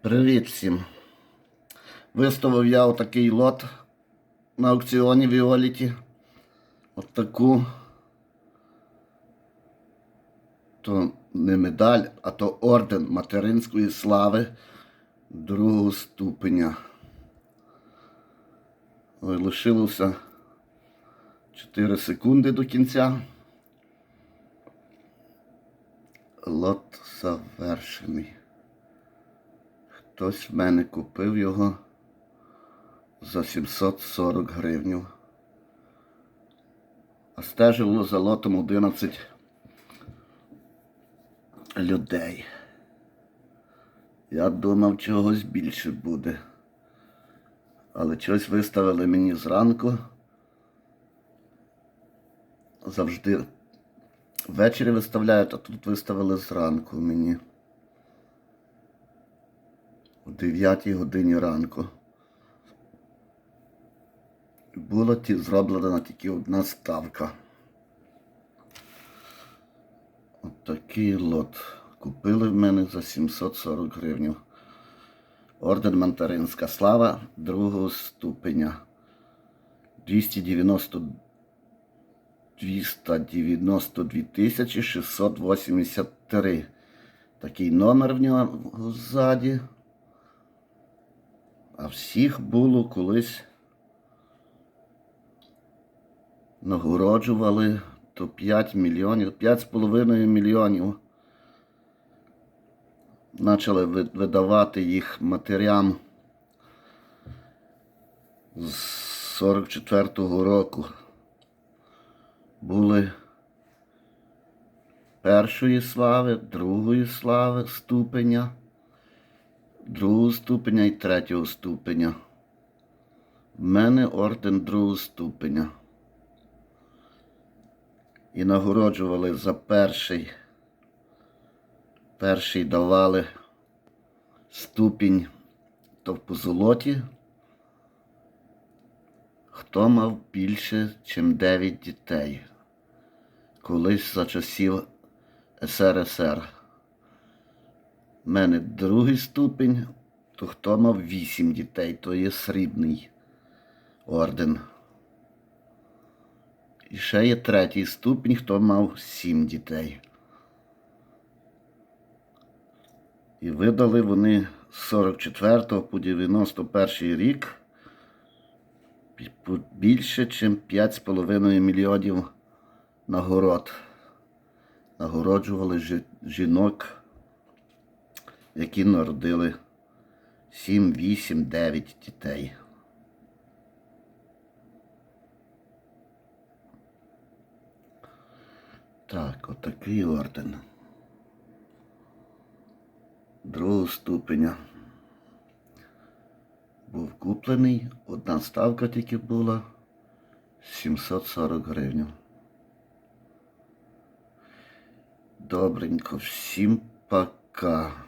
Привіт всім. Виставив я отакий лот на аукціоні Віоліті. Отаку. То не медаль, а то орден материнської слави другого ступеня. Лишилося 4 секунди до кінця. Лот завершений. Хтось в мене купив його за 740 гривнів. А стежило за лотом 11 людей. Я думав, чогось більше буде. Але щось виставили мені зранку. Завжди ввечері виставляють, а тут виставили зранку мені. О 9 годині ранку. Була зроблена тільки одна ставка. От такий лот. Купили в мене за 740 гривень. Орден Мандаринська слава другого ступеня. 290 292 тисячі 683. Такий номер в нього ззаді. А всіх було колись нагороджували то 5 мільйонів, 5,5 мільйонів. Почали видавати їх матерям з 44-го року. Були першої слави, другої слави ступеня другого ступеня і третього ступеня. В мене орден другого ступеня. І нагороджували за перший. Перший давали ступінь то по золоті. Хто мав більше, ніж 9 дітей. Колись за часів СРСР. У мене другий ступінь, то хто мав вісім дітей, то є срібний орден. І ще є третій ступінь, хто мав сім дітей. І видали вони з 44 по 91 рік більше, ніж 5,5 мільйонів нагород. Нагороджували жі- жінок які народили 7, 8, 9 дітей. Так, отакий орден. Другого ступеня. Був куплений, одна ставка тільки була 740 гривень. Добренько, всім пока.